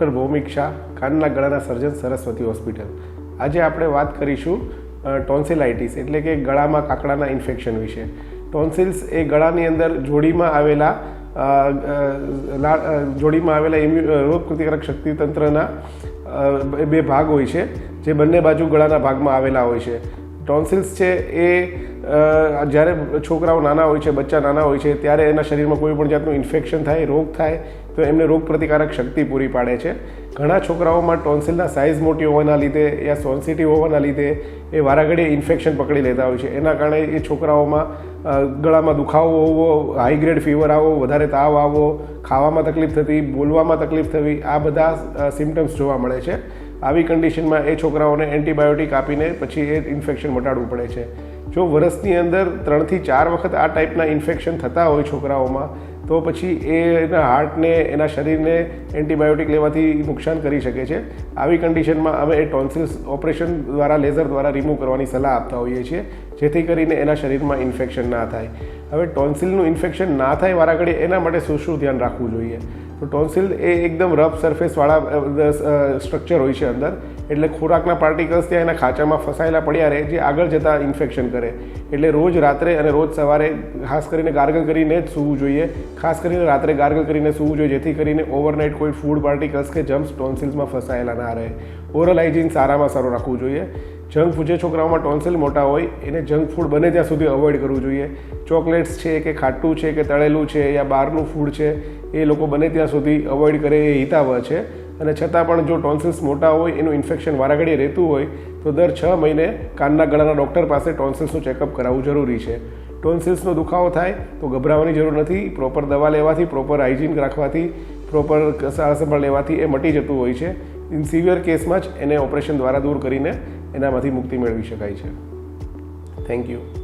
Doctor Bhaumik Shah કાનના ગળાના surgeon Saraswati hospital. આજે આપણે વાત કરીશું ટોન્સિલાઇટિસ એટલે કે ગળામાં કાકડાના ઇન્ફેક્શન વિશે. ટોન્સિલ્સ એ ગળાની અંદર જોડીમાં આવેલા જોડીમાં આવેલા ઇમ્યુ રોગ પ્રતિકારક શક્તિ તંત્રના બે- ભાગ હોય છે, જે બંને બાજુ ગળાના ભાગમાં આવેલા હોય છે. ટોન્સિલ્સ છે એ જ્યારે છોકરાઓ નાના હોય છે, બચ્ચા નાના હોય છે, ત્યારે એના શરીરમાં કોઈ પણ જાતનું ઇન્ફેક્શન થાય, રોગ થાય, તો એમને રોગ પ્રતિકારક શક્તિ પૂરી પાડે છે. ઘણા છોકરાઓમાં ટોન્સિલના સાઇઝ મોટી હોવાના લીધે યા સોન્સિટિવ હોવાના લીધે એ વારાઘડીએ ઇન્ફેક્શન પકડી લેતા હોય છે. એના કારણે એ છોકરાઓમાં ગળામાં દુખાવો હોવો હાઈ ગ્રેડ ફીવર આવવો વધારે તાવ આવવો ખાવામાં તકલીફ થતી, બોલવામાં તકલીફ થવી, આ બધા સિમ્ટમ્સ જોવા મળે છે. આવી કન્ડિશનમાં એ છોકરાઓને એન્ટીબાયોટિક આપીને પછી એ ઇન્ફેક્શન મટાડવું પડે છે. જો વર્ષની અંદર ત્રણથી ચાર વખત આ ટાઈપના ઇન્ફેક્શન થતા હોય છોકરાઓમાં, તો પછી એના હાર્ટને, એના શરીરને એન્ટીબાયોટિક લેવાથી નુકસાન કરી શકે છે. આવી કન્ડિશનમાં અમે એ ટોન્સિલ્સ ઓપરેશન દ્વારા, લેઝર દ્વારા રિમૂવ કરવાની સલાહ આપતા હોઈએ છીએ, જેથી કરીને એના શરીરમાં ઇન્ફેક્શન ના થાય. હવે ટોન્સિલનું ઇન્ફેક્શન ના થાય વારાઘડી એના માટે શું શું ધ્યાન રાખવું જોઈએ? તો ટોન્સિલ એ એકદમ રફ સરફેસવાળા સ્ટ્રક્ચર હોય છે અંદર. એટલે ખોરાકના પાર્ટિકલ્સ ત્યાં એના ખાંચામાં ફસાયેલા પડ્યા રહે, જે આગળ જતાં ઇન્ફેક્શન કરે. એટલે રોજ રાત્રે અને રોજ સવારે ખાસ કરીને ગાર્ગલ કરીને જ સૂવું જોઈએ. ખાસ કરીને રાત્રે ગાર્ગલ કરીને સૂવું જોઈએ, જેથી કરીને ઓવરનાઇટ કોઈ ફૂડ પાર્ટિકલ્સ કે જમ્સ ટોન્સિલ્સમાં ફસાયેલા ના રહે. ઓરલ હાઇજીન સારામાં સારું રાખવું જોઈએ. જંક ફૂડ જે છોકરાઓમાં ટોન્સિલ મોટા હોય, એને જંક ફૂડ બને ત્યાં સુધી અવોઇડ કરવું જોઈએ. ચોકલેટ્સ છે કે ખાટું છે કે તળેલું છે યા બહારનું ફૂડ છે, એ લોકો બને ત્યાં સુધી અવોઇડ કરે એ હિતાવહ છે. અને છતાં પણ જો ટોન્સિલ્સ મોટા હોય, એનું ઇન્ફેક્શન વારાઘડીએ રહેતું હોય, તો દર છ મહિને કાનના ગળાના ડૉક્ટર પાસે ટોન્સિલ્સનું ચેકઅપ કરાવવું જરૂરી છે. ટોન્સિલ્સનો દુખાવો થાય, તો ગભરાવાની જરૂર નથી. પ્રોપર દવા લેવાથી પ્રોપર હાઇજીન રાખવાથી પ્રોપર સારસંભાળ લેવાથી એ મટી જતું હોય છે. ઇન સિવિયર કેસમાં જ એને ઓપરેશન દ્વારા દૂર કરીને એનામાંથી મુક્તિ મેળવી શકાય છે. Thank you